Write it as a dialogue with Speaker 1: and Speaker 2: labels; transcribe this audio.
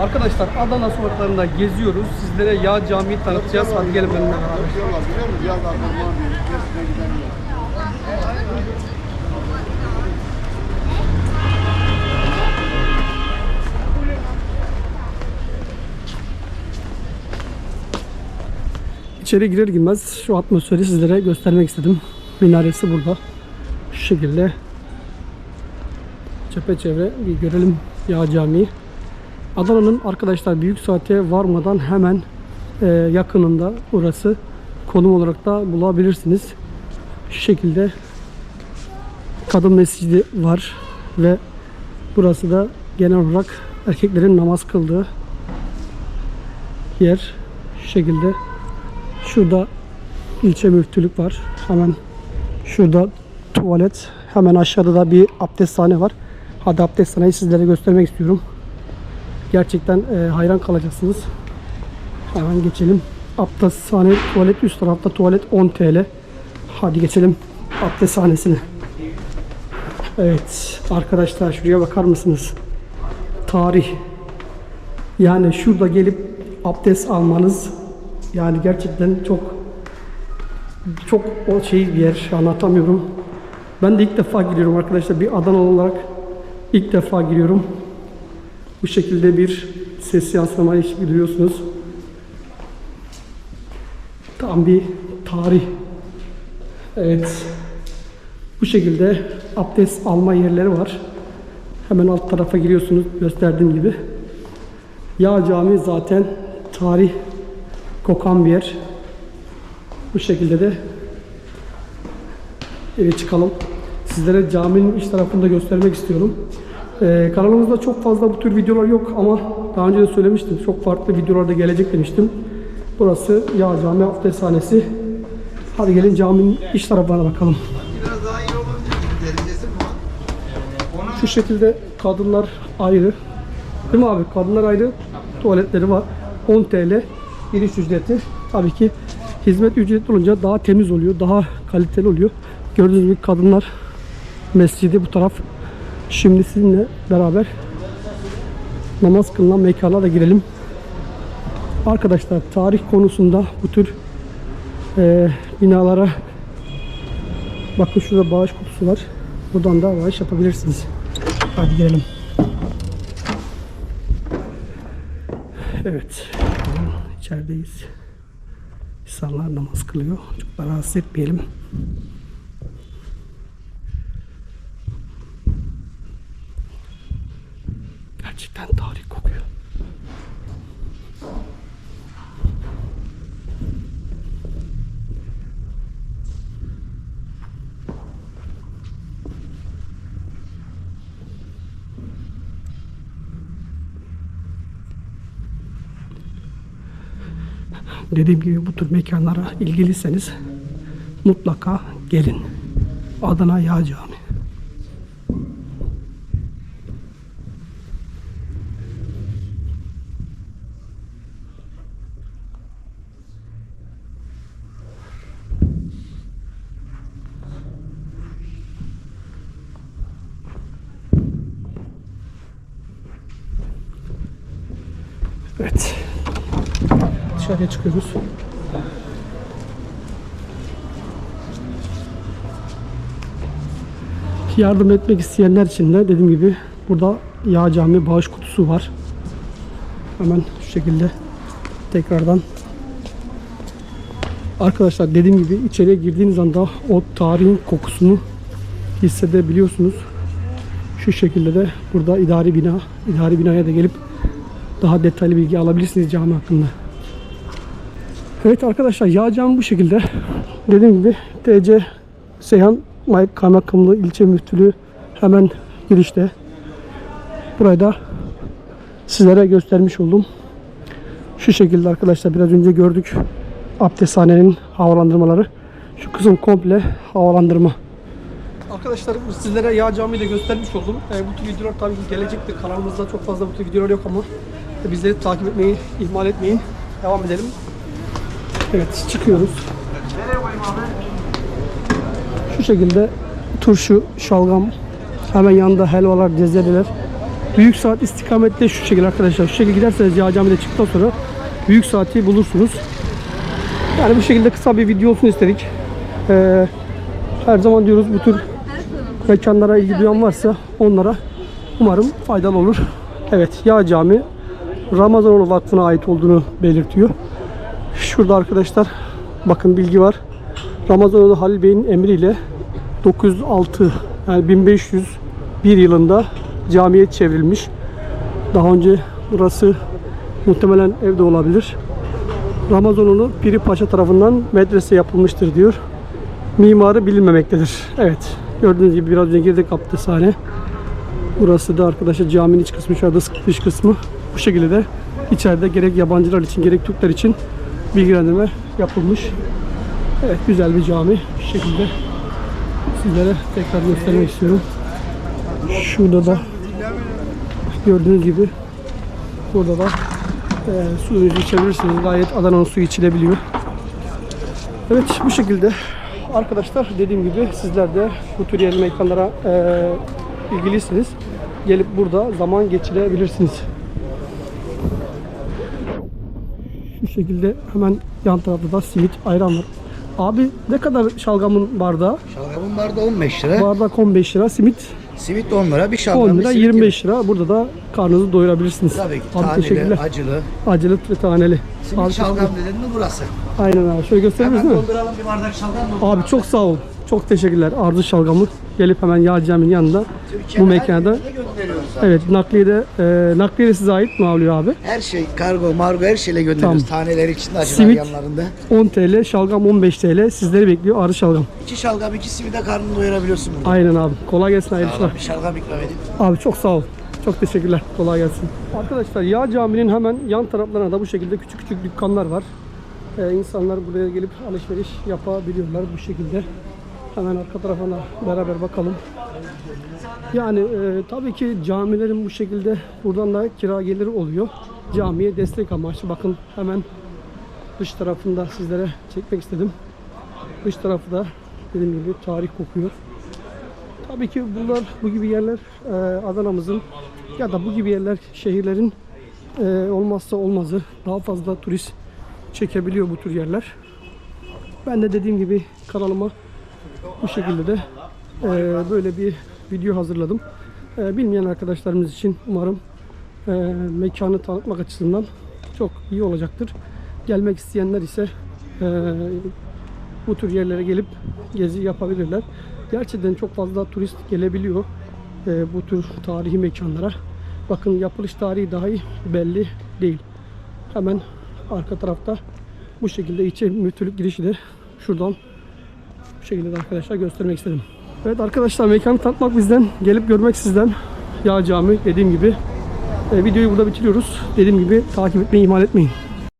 Speaker 1: Arkadaşlar Adana sokaklarında geziyoruz. Sizlere Yağ Camii'yi tanıtacağız. Hadi gelin benimle beraber. İçeri girer girmez şu atmosferi sizlere göstermek istedim. Minaresi burada. Şu şekilde çepeçevre bir görelim Yağ Camii. Adana'nın arkadaşlar büyük saate varmadan hemen e, yakınında burası konum olarak da bulabilirsiniz. Şu şekilde kadın mescidi var ve burası da genel olarak erkeklerin namaz kıldığı yer. Şu şekilde Şurada ilçe müftülük var. Hemen şurada tuvalet. Hemen aşağıda da bir abdesthane var. Hadi abdesthaneyi sizlere göstermek istiyorum. Gerçekten e, hayran kalacaksınız. Hemen geçelim. Abdesthane tuvalet üst tarafta tuvalet 10 TL. Hadi geçelim abdesthanesine. Evet arkadaşlar şuraya bakar mısınız? Tarih. Yani şurada gelip abdest almanız yani gerçekten çok çok o şey bir yer anlatamıyorum. Ben de ilk defa giriyorum arkadaşlar. Bir Adana olarak ilk defa giriyorum. Bu şekilde bir ses yansımayı duyuyorsunuz. Tam bir tarih. Evet. Bu şekilde abdest alma yerleri var. Hemen alt tarafa giriyorsunuz gösterdiğim gibi. Yağ Camii zaten tarih kokan bir yer. Bu şekilde de eve çıkalım. Sizlere caminin iç tarafını da göstermek istiyorum. Ee, kanalımızda çok fazla bu tür videolar yok ama daha önce de söylemiştim. Çok farklı videolarda gelecek demiştim. Burası Yağ Cami Abdesthanesi. Hadi gelin caminin iç tarafına bakalım.
Speaker 2: Biraz daha iyi. Derecesi mi var?
Speaker 1: Şu şekilde kadınlar ayrı. Değil mi abi? Kadınlar ayrı. Tuvaletleri var. 10 TL giriş ücreti. Tabii ki hizmet ücretli olunca daha temiz oluyor. Daha kaliteli oluyor. Gördüğünüz gibi kadınlar mescidi bu taraf. Şimdi sizinle beraber namaz kılınan mekana da girelim. Arkadaşlar tarih konusunda bu tür eee, binalara bakın şurada bağış kutusu var. Buradan da bağış yapabilirsiniz. Hadi gelelim. Evet. içerideyiz. İnsanlar namaz kılıyor. Çok da rahatsız etmeyelim. Gerçekten tarih kokuyor. Dediğim gibi bu tür mekanlara ilgiliyseniz mutlaka gelin. Adana Yağ Camii. Evet. Dışarıya çıkıyoruz. Yardım etmek isteyenler için de dediğim gibi burada Yağ Cami bağış kutusu var. Hemen şu şekilde tekrardan Arkadaşlar dediğim gibi içeriye girdiğiniz anda o tarihin kokusunu hissedebiliyorsunuz. Şu şekilde de burada idari bina, idari binaya da gelip daha detaylı bilgi alabilirsiniz cami hakkında. Evet arkadaşlar yağ cami bu şekilde. Dediğim gibi TC Seyhan Mayık Kaymakamlığı ilçe müftülüğü hemen girişte. Burayı da sizlere göstermiş oldum. Şu şekilde arkadaşlar biraz önce gördük abdesthanenin havalandırmaları. Şu kısım komple havalandırma. Arkadaşlar sizlere yağ camiyi de göstermiş oldum. E, bu tür videolar tabii ki gelecektir. Kanalımızda çok fazla bu tür videolar yok ama bizleri takip etmeyi ihmal etmeyin. Devam edelim. Evet çıkıyoruz. Şu şekilde turşu, şalgam, hemen yanında helvalar, cezveliler. Büyük saat istikamette şu şekilde arkadaşlar. Şu şekilde giderseniz Yağ Camii'de çıktıktan sonra Büyük saati bulursunuz. Yani bu şekilde kısa bir video olsun istedik. Ee, her zaman diyoruz bu tür mekanlara ilgi duyan varsa onlara umarım faydalı olur. Evet Yağ Cami Ramazanoğlu Vakfı'na ait olduğunu belirtiyor. Şurada arkadaşlar bakın bilgi var. Ramazanoğlu Halil Bey'in emriyle 906 yani 1501 yılında camiye çevrilmiş. Daha önce burası muhtemelen evde olabilir. Ramazanoğlu Piri Paşa tarafından medrese yapılmıştır diyor. Mimarı bilinmemektedir. Evet. Gördüğünüz gibi biraz önce girdik kaptı sahne. Burası da arkadaşlar caminin iç kısmı, şurada dış kısmı. Bu şekilde de içeride gerek yabancılar için gerek Türkler için bilgilendirme yapılmış. Evet güzel bir cami. Bu şekilde sizlere tekrar göstermek istiyorum. Şurada da gördüğünüz gibi burada da e, suyunuzu içebilirsiniz. Gayet Adana'nın suyu içilebiliyor. Evet bu şekilde arkadaşlar dediğim gibi sizler de bu tür yerli mekanlara e, ilgilisiniz. Gelip burada zaman geçirebilirsiniz. Şu şekilde hemen yan tarafta da simit ayran var. Abi ne kadar şalgamın bardağı?
Speaker 2: Şalgamın bardağı 15 lira.
Speaker 1: Bardak 15 lira, simit
Speaker 2: Simit 10 lira. Bir şalgam
Speaker 1: 10
Speaker 2: bir
Speaker 1: lira,
Speaker 2: simit
Speaker 1: 25 lira. Burada da karnınızı doyurabilirsiniz.
Speaker 2: Tabii ki
Speaker 1: Abi
Speaker 2: taneli, acılı.
Speaker 1: Acılı ve taneli.
Speaker 2: Simit
Speaker 1: Abi,
Speaker 2: şalgam dedin mi burası?
Speaker 1: Aynen abi. Şöyle
Speaker 2: Hemen
Speaker 1: misin?
Speaker 2: dolduralım bir bardak şalgam dolduralım.
Speaker 1: Abi çok sağ ol. Çok teşekkürler. Arzu şalgamı gelip hemen Yağ Camii'nin yanında
Speaker 2: Türkiye'nin
Speaker 1: bu mekanda. Evet nakliye de e, nakliye de size ait mi oluyor abi?
Speaker 2: Her şey kargo, margo her şeyle gönderiyoruz.
Speaker 1: Tamam.
Speaker 2: Taneleri içinde acılar
Speaker 1: Simit.
Speaker 2: yanlarında.
Speaker 1: 10 TL, şalgam 15 TL. Sizleri bekliyor Arzu şalgam.
Speaker 2: İki şalgam, iki simide karnını doyurabiliyorsun burada.
Speaker 1: Aynen abi. Kolay gelsin hayırlı
Speaker 2: bir şalgam ikram edeyim.
Speaker 1: Abi çok sağ ol. Çok teşekkürler. Kolay gelsin. Arkadaşlar Yağ Camii'nin hemen yan taraflarına da bu şekilde küçük küçük dükkanlar var. Ee, insanlar buraya gelip alışveriş yapabiliyorlar bu şekilde. Hemen arka tarafına beraber bakalım. Yani e, tabii ki camilerin bu şekilde buradan da kira geliri oluyor. Camiye destek amaçlı. Bakın hemen dış tarafında sizlere çekmek istedim. Dış tarafı da dediğim gibi tarih kokuyor. Tabii ki bunlar bu gibi yerler e, Adana'mızın ya da bu gibi yerler şehirlerin e, olmazsa olmazı. Daha fazla turist çekebiliyor bu tür yerler. Ben de dediğim gibi kanalıma bu şekilde de e, böyle bir video hazırladım. E, bilmeyen arkadaşlarımız için umarım e, mekanı tanıtmak açısından çok iyi olacaktır. Gelmek isteyenler ise e, bu tür yerlere gelip gezi yapabilirler. Gerçekten çok fazla turist gelebiliyor e, bu tür tarihi mekanlara. Bakın yapılış tarihi dahi belli değil. Hemen arka tarafta bu şekilde içe müftülük girişi de şuradan şekilde de arkadaşlar göstermek istedim. Evet arkadaşlar mekanı tanıtmak bizden, gelip görmek sizden. Yağ Cami dediğim gibi. E, videoyu burada bitiriyoruz. Dediğim gibi takip etmeyi ihmal etmeyin.